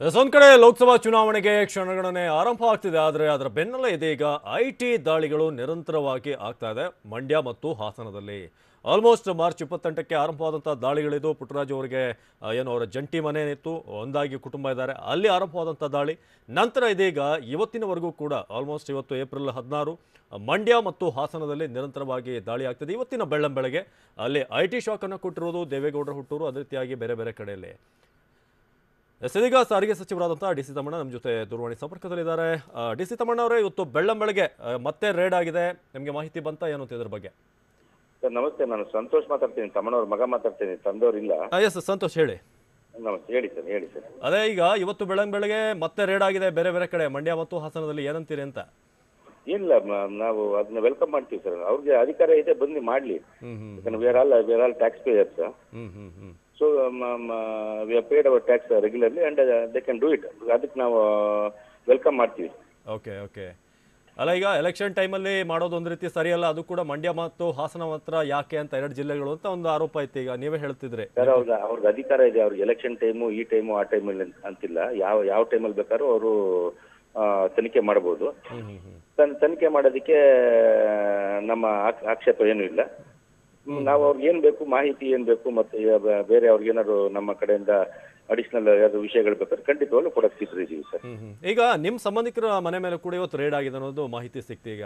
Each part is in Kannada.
ಒಂದ್ ಕಡೆ ಲೋಕಸಭಾ ಚುನಾವಣೆಗೆ ಕ್ಷಣಗಣನೆ ಆರಂಭ ಆಗ್ತಿದೆ, ಆದರೆ ಅದರ ಬೆನ್ನಲ್ಲೇ ಇದೀಗ ಐ ಟಿ ದಾಳಿಗಳು ನಿರಂತರವಾಗಿ ಆಗ್ತಾ ಇದೆ, ಮಂಡ್ಯ ಮತ್ತು ಹಾಸನದಲ್ಲಿ. ಆಲ್ಮೋಸ್ಟ್ ಮಾರ್ಚ್ ಇಪ್ಪತ್ತೆಂಟಕ್ಕೆ ಆರಂಭವಾದಂಥ ದಾಳಿಗಳಿದ್ದು ಪುಟ್ಟರಾಜು ಅವರಿಗೆ ಏನು ಅವರ ಜಂಟಿ ಮನೆ ಇತ್ತು, ಒಂದಾಗಿ ಕುಟುಂಬ ಇದ್ದಾರೆ, ಅಲ್ಲಿ ಆರಂಭವಾದಂಥ ದಾಳಿ. ನಂತರ ಇದೀಗ ಇವತ್ತಿನವರೆಗೂ ಕೂಡ, ಆಲ್ಮೋಸ್ಟ್ ಇವತ್ತು ಏಪ್ರಿಲ್ ಹದಿನಾರು, ಮಂಡ್ಯ ಮತ್ತು ಹಾಸನದಲ್ಲಿ ನಿರಂತರವಾಗಿ ದಾಳಿ ಆಗ್ತಿದೆ. ಇವತ್ತಿನ ಬೆಳ್ಳಂ ಬೆಳಗ್ಗೆ ಅಲ್ಲಿ ಐ ಟಿ ಶಾಕನ್ನು ಕೊಟ್ಟಿರೋದು ದೇವೇಗೌಡರ ಹುಟ್ಟೂರು, ಅದೇ ರೀತಿಯಾಗಿ ಬೇರೆ ಬೇರೆ ಕಡೆಯಲ್ಲಿ. ಇದೀಗ ಸಾರಿಗೆ ಸಚಿವರಾದಂತಹ ಡಿ ಸಿ ತಮ್ಮಣ್ಣ ನಮ್ಮ ಜೊತೆ ದೂರವಾಣಿ ಸಂಪರ್ಕದಲ್ಲಿದ್ದಾರೆ. ಡಿ ಸಿ ತಮ್ಮಣ್ಣ ಅವರೇ ಇವತ್ತು ಬೆಳ್ಳಂ ಬೆಳಗ್ಗೆ ಮತ್ತೆ ರೇಡ್ ಆಗಿದೆ. ನಿಮಗೆ ಮಾಹಿತಿ ಬಂತ ಏನು ಅಂತ ಇದ್ರ ಬಗ್ಗೆ? ಸರ್ ನಮಸ್ತೆ. ನಾನು ಸಂತೋಷ್ ಮಾತಾಡ್ತೀನಿ. ತಮ್ಮನವ್ರ ಮಗ ಮಾತಾಡ್ತೀನಿ. ತಂದವರಿಲ್ಲ. ಎಸ್ ಸಂತೋಷ್ ಹೇಳಿ. ನಮಸ್ತೆ. ಹೇಳಿ ಸರ್. ಹೇಳಿ ಸರ್. ಅದೇ ಈಗ ಇವತ್ತು ಬೆಳಂ ಬೆಳಗ್ಗೆ ಮತ್ತೆ ರೇಡ್ ಆಗಿದೆ. ಬೇರೆ ಬೇರೆ ಕಡೆ ಮಂಡ್ಯ ಮತ್ತು ಹಾಸನದಲ್ಲಿ ಏನಂತೀರಿ ಅಂತ? ಇಲ್ಲ ಮ- ನಾವು ಅದನ್ನ ವೆಲ್ಕಮ್ ಮಾಡ್ತೀವಿ ಸರ್ ಅವ್ರಿಗೆ ಅಧಿಕಾರ ಇದೆ ಬಂದು ಮಾಡ್ಲಿ. ಹ್ಮ್ ಹ್ಮ್ ಯಾಕಂದ್ರೆ all where all tax payers hmm hmm hmm. So we are paid our tax regularly and they can do it ಅದಕ್ಕೆ ನಾವು ವೆಲ್ಕಮ್ ಮಾಡ್ತೀವಿ. ಓಕೆ ಓಕೆ ಅಲ್ಲ ಈಗ ಎಲೆಕ್ಷನ್ ಟೈಮಲ್ಲಿ ಮಾಡೋದು ಒಂದು ರೀತಿ ಸರಿಯಲ್ಲ ಅದು ಕೂಡ ಮಂಡ್ಯ ಮತ್ತು ಹಾಸನ ಮಾತ್ರ ಯಾಕೆ ಅಂತ ಎರಡು ಜಿಲ್ಲೆಗಳು ಅಂತ ಒಂದು ಆರೋಪ ಐತೆ. ಈಗ ನೀವೇ ಹೇಳ್ತಿದ್ರೆ. ಸರ್ ಅವ್ರಿಗೆ ಅವ್ರಿಗೆ ಅಧಿಕಾರ ಇದೆ. ಅವ್ರಿಗೆ ಎಲೆಕ್ಷನ್ ಟೈಮು ಈ ಟೈಮು ಆ ಟೈಮಲ್ಲಿ ಅಂತಿಲ್ಲ. ಯಾವ ಯಾವ ಟೈಮಲ್ಲಿ ಬೇಕಾದ್ರೂ ಅವರು ತನಿಖೆ ಮಾಡಬಹುದು ತನಿಖೆ ಮಾಡೋದಕ್ಕೆ ನಮ್ಮ ಆಕ್ಷೇಪ ಏನೂ ಇಲ್ಲ. ನಾವು ಅವ್ರಿಗೆ ಏನ್ ಬೇಕು ಮಾಹಿತಿ ಏನ್ ಬೇಕು ಮತ್ತೆ ಬೇರೆ ಅವ್ರಿಗೆ ಏನಾದ್ರು ನಮ್ಮ ಕಡೆಯಿಂದ ಅಡಿಷನಲ್ ಯಾವ್ದು ವಿಷಯಗಳು ಬೇಕಾದ್ರೆ ಖಂಡಿತವಾಗ್ಲೂ ಕೊಡಕ್ ಸಿದ್ಧರಿದ್ದೀವಿ ಸರ್. ಈಗ ನಿಮ್ ಸಂಬಂಧಿಕರ ಮನೆ ಮೇಲೆ ಕೂಡ ಇವತ್ತು ರೇಡ್ ಆಗಿದೆ ಅನ್ನೋದು ಮಾಹಿತಿ ಸಿಕ್ತು ಈಗ.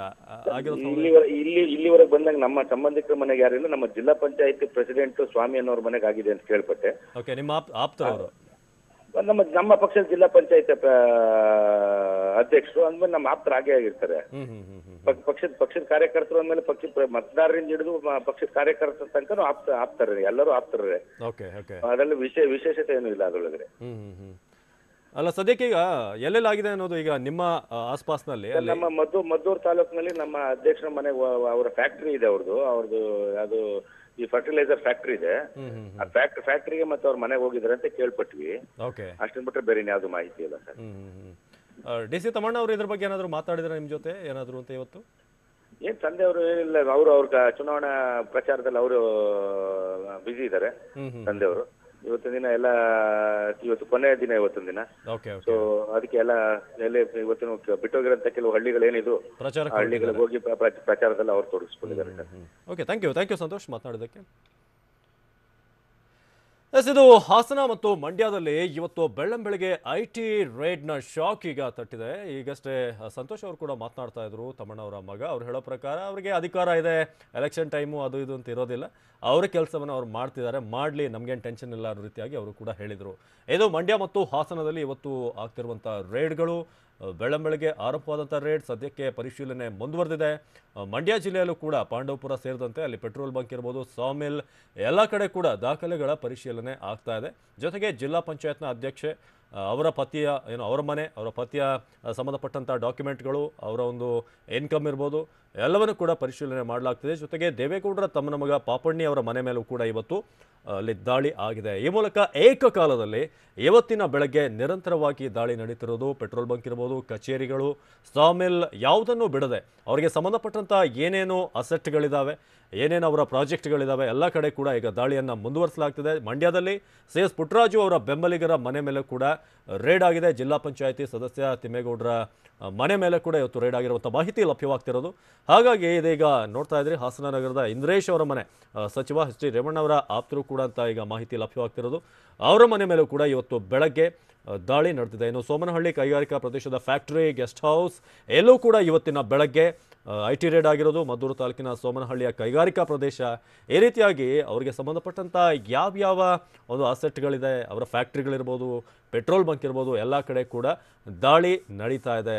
ಇಲ್ಲಿ ಇಲ್ಲಿವರೆಗೆ ಬಂದಾಗ ನಮ್ಮ ಸಂಬಂಧಿಕರ ಮನೆಗೆ ಯಾರಿಲ್ಲ ನಮ್ಮ ಜಿಲ್ಲಾ ಪಂಚಾಯತ್ ಪ್ರೆಸಿಡೆಂಟ್ ಸ್ವಾಮಿ ಅನ್ನೋರ್ ಮನೆಗೆ ಆಗಿದೆ ಅಂತ ಕೇಳ್ಪಟ್ಟೆ. ಓಕೆ ನಿಮ್ಮ ಆಪ್ತ ಆಪ್ತರವರು. ನಮ್ಮ ನಮ್ಮ ಪಕ್ಷದ ಜಿಲ್ಲಾ ಪಂಚಾಯತ್ ಅಧ್ಯಕ್ಷರು ಅಂದ್ಮೇಲೆ ನಮ್ಮ ಆಪ್ತರ ಹಾಗೆ ಆಗಿರ್ತಾರೆ. ಪಕ್- ಪಕ್ಷದ ಪಕ್ಷದ ಕಾರ್ಯಕರ್ತರು ಅಂದ್ಮೇಲೆ ಪಕ್ಷದ ಪ್ರ- ಮತದಾರರಿಂದ ಹಿಡಿದು ಮ- ಪಕ್ಷದ ಕಾರ್ಯಕರ್ತರ ತನಕ ಆಪ್ತ ಆಪ್ತಾರೆ ಎಲ್ಲರೂ ಆಪ್ತಾರೆ. Okay okay. ಅದರಲ್ಲಿ ವಿಶೇಷ ವಿಶೇಷತೆ ಏನೂ ಇಲ್ಲ ಅದರೊಳಗಡೆ. ಹ್ಮ್ ಹ್ಮ್ ಹ್ಮ್. ಅಲ್ಲ ಸದ್ಯಕ್ಕೆ ಈಗ ಎಲ್ಲೆಲ್ಲಾಗಿದೆ ಅನ್ನೋದು ಈಗ ನಿಮ್ಮ ಆ, ಆಸ್ಪಾಸ್ನಲ್ಲಿ ಅಲ್ಲಿ? ನಮ್ಮ ಮದ್ದು ಮದ್ದೂರು ತಾಲೂಕಿನಲ್ಲಿ ನಮ್ಮ ಅಧ್ಯಕ್ಷರ ಮನೆ ಅವರ ಫ್ಯಾಕ್ಟರಿ ಇದೆ ಅವ್ರದ್ದು. ಅವ್ರದ್ದು ಅದು ಈ ಫರ್ಟಿಲೈಸರ್ ಫ್ಯಾಕ್ಟ್ರಿ ಇದೆ. ಆ ಫ್ಯಾಕ್ಟ್ರಿ ಫ್ಯಾಕ್ಟ್ರಿಗೆ ಮತ್ತೆ ಅವ್ರ ಮನೆಗೆ ಹೋಗಿದ್ರೆ ಅಂತ ಕೇಳ್ಪಟ್ವಿ. ಓಕೆ. ಅಷ್ಟನ್ ಬಿಟ್ರೆ ಬೇರೆ ಯಾವ್ದು ಮಾಹಿತಿ ಇಲ್ಲ ಸರ್. ಡಿ ಸಿ ತಮ್ಮಣ್ಣ ಅವರು ಇದ್ರ ಬಗ್ಗೆ ಏನಾದ್ರು ಮಾತಾಡಿದ್ರೆ ನಿಮ್ಮ ಜೊತೆ ಏನಾದ್ರು ಅಂತ ಇವತ್ತು? ಏನ್ ತಂದೆ ಅವರು ಏನಿಲ್ಲ ಅವರು ಅವ್ರ ಚುನಾವಣಾ ಪ್ರಚಾರದಲ್ಲಿ ಅವರು ಬ್ಯುಸಿ ಇದ್ದಾರೆ ತಂದೆಯವರು ಇವತ್ತಿನ ದಿನ ಎಲ್ಲ ಇವತ್ತು ಕೊನೆಯ ದಿನ ಇವತ್ತಿನ ದಿನ. ಓಕೆ ಓಕೆ ಸೊ ಅದಕ್ಕೆ ಎಲ್ಲ ಎಲ್ಲಿ ಇವತ್ತಿನ ಬಿಟ್ಟು ಬಿಟ್ಟೋಗಿರೋಂಥ ಕೆಲವು ಹಳ್ಳಿಗಳೇನಿದು ಪ್ರಚಾರ ಹಳ್ಳಿಗಳಿಗೆ ಹೋಗಿ ಪ್ರ- ಪ್ರ- ಪ್ರಚಾರದಲ್ಲಿ ಅವ್ರು ತೊಡಗಿಸ್ಕೊಂಡಿದ್ದಾರೆ. Okay thank you thank you Santosh. ಮಾತನಾಡೋದಕ್ಕೆ ಎಸ್, ಇದು ಹಾಸನ ಮತ್ತು ಮಂಡ್ಯದಲ್ಲಿ ಇವತ್ತು ಬೆಳ್ಳಂ ಬೆಳಗ್ಗೆ ಐ ಟಿ ರೇಡ್ನ ಶಾಕ್ ಈಗ ತಟ್ಟಿದೆ. ಈಗಷ್ಟೇ ಸಂತೋಷ್ ಅವರು ಕೂಡ ಮಾತನಾಡ್ತಾ ಇದ್ರು ತಮ್ಮಣ್ಣ ಅವರ ಮಗ. ಅವ್ರು ಹೇಳೋ ಪ್ರಕಾರ ಅವರಿಗೆ ಅಧಿಕಾರ ಇದೆ. ಎಲೆಕ್ಷನ್ ಟೈಮು ಅದು ಇದು ಅಂತ ಇರೋದಿಲ್ಲ. ಅವರ ಕೆಲಸವನ್ನು ಅವ್ರು ಮಾಡ್ತಿದ್ದಾರೆ. ಮಾಡಲಿ, ನಮಗೇನು ಟೆನ್ಷನ್ ಇಲ್ಲ ಅನ್ನೋ ರೀತಿಯಾಗಿ ಅವರು ಕೂಡ ಹೇಳಿದರು. ಇದು ಮಂಡ್ಯ ಮತ್ತು ಹಾಸನದಲ್ಲಿ ಇವತ್ತು ಆಗ್ತಿರುವಂಥ ರೇಡ್ಗಳು ಬೆಳ್ಳಂಬೆಳಗ್ಗೆ ಆರೋಪವಾದಂಥ ರೇಡ್ ಸದ್ಯಕ್ಕೆ ಪರಿಶೀಲನೆ ಮುಂದುವರೆದಿದೆ. ಮಂಡ್ಯ ಜಿಲ್ಲೆಯಲ್ಲೂ ಕೂಡ ಪಾಂಡವಪುರ ಸೇರಿದಂತೆ ಅಲ್ಲಿ ಪೆಟ್ರೋಲ್ ಬಂಕ್ ಇರ್ಬೋದು ಸಾಮಿಲ್ ಎಲ್ಲ ಕಡೆ ಕೂಡ ದಾಖಲೆಗಳ ಪರಿಶೀಲನೆ ಆಗ್ತಾ ಇದೆ. ಜೊತೆಗೆ ಜಿಲ್ಲಾ ಪಂಚಾಯತ್ನ ಅಧ್ಯಕ್ಷೆ ಅವರ ಪತಿಯ, ಏನು, ಅವರ ಮನೆ, ಅವರ ಪತಿಯ ಸಂಬಂಧಪಟ್ಟಂಥ ಡಾಕ್ಯುಮೆಂಟ್ಗಳು, ಅವರ ಒಂದು ಇನ್ಕಮ್ ಇರ್ಬೋದು, ಎಲ್ಲವನ್ನು ಕೂಡ ಪರಿಶೀಲನೆ ಮಾಡಲಾಗ್ತಿದೆ. ಜೊತೆಗೆ ದೇವೇಗೌಡರ ತಮ್ಮನ ಮಗ ಪಾಪಣ್ಣಿ ಅವರ ಮನೆ ಮೇಲೂ ಕೂಡ ಇವತ್ತು, ಅಲ್ಲಿ ದಾಳಿ ಆಗಿದೆ. ಈ ಮೂಲಕ ಏಕಕಾಲದಲ್ಲಿ ಇವತ್ತಿನ ಬೆಳಗ್ಗೆ ನಿರಂತರವಾಗಿ ದಾಳಿ ನಡೀತಿರೋದು, ಪೆಟ್ರೋಲ್ ಬಂಕ್ ಇರ್ಬೋದು, ಕಚೇರಿಗಳು ಸಾಮಿಲ್ ಯಾವುದನ್ನು ಬಿಡದೆ, ಅವರಿಗೆ ಸಂಬಂಧಪಟ್ಟಂಥ ಏನೇನು ಅಸೆಟ್ಗಳಿದ್ದಾವೆ ಏನೇನು ಅವರ ಪ್ರಾಜೆಕ್ಟ್ಗಳಿದ್ದಾವೆ ಎಲ್ಲ ಕಡೆ ಕೂಡ ಈಗ ದಾಳಿಯನ್ನು ಮುಂದುವರಿಸಲಾಗ್ತಿದೆ. ಮಂಡ್ಯದಲ್ಲಿ ಸಿ ಎಸ್ ಪುಟ್ಟರಾಜು ಅವರ ಬೆಂಬಲಿಗರ ಮನೆ ಮೇಲೆ ಕೂಡ ರೇಡ್ ಆಗಿದೆ. ಜಿಲ್ಲಾ ಪಂಚಾಯಿತಿ ಸದಸ್ಯ ತಿಮ್ಮೇಗೌಡರ ಮನೆ ಮೇಲೆ ಕೂಡ ಇವತ್ತು ರೇಡ್ ಆಗಿರುವಂಥ ಮಾಹಿತಿ ಲಭ್ಯವಾಗ್ತಿರೋದು. ಹಾಗಾಗಿ ಇದೀಗ ನೋಡ್ತಾ ಇದ್ರಿ, ಹಾಸನ ನಗರದ ಇಂದ್ರೇಶ್ ಅವರ ಮನೆ ಸಚಿವ ಎಚ್. ಡಿ. ರೇವಣ್ಣವರ ಆಪ್ತರು ಕೂಡ ಅಂತ ಈಗ ಮಾಹಿತಿ ಲಭ್ಯವಾಗ್ತಿರೋದು. ಅವರ ಮನೆ ಮೇಲೂ ಕೂಡ ಇವತ್ತು ಬೆಳಗ್ಗೆ ದಾಳಿ ನಡೆದಿದೆ. ಇನ್ನು ಸೋಮನಹಳ್ಳಿ ಕೈಗಾರಿಕಾ ಪ್ರದೇಶದ ಫ್ಯಾಕ್ಟರಿ ಗೆಸ್ಟ್ ಹೌಸ್ ಎಲ್ಲೂ ಕೂಡ ಇವತ್ತಿನ ಬೆಳಗ್ಗೆ ಐ ರೇಡ್ ಆಗಿರೋದು. ಮದ್ದೂರು ತಾಲೂಕಿನ ಸೋಮನಹಳ್ಳಿಯ ಕೈಗಾರಿಕಾ ಪ್ರದೇಶ. ಈ ರೀತಿಯಾಗಿ ಅವರಿಗೆ ಸಂಬಂಧಪಟ್ಟಂಥ ಯಾವ್ಯಾವ ಒಂದು ಅಸೆಟ್ಗಳಿದೆ ಅವರ ಫ್ಯಾಕ್ಟ್ರಿಗಳಿರ್ಬೋದು ಪೆಟ್ರೋಲ್ ಬಂಕ್ ಇರ್ಬೋದು, ಎಲ್ಲ ಕಡೆ ಕೂಡ ದಾಳಿ ನಡೀತಾ ಇದೆ.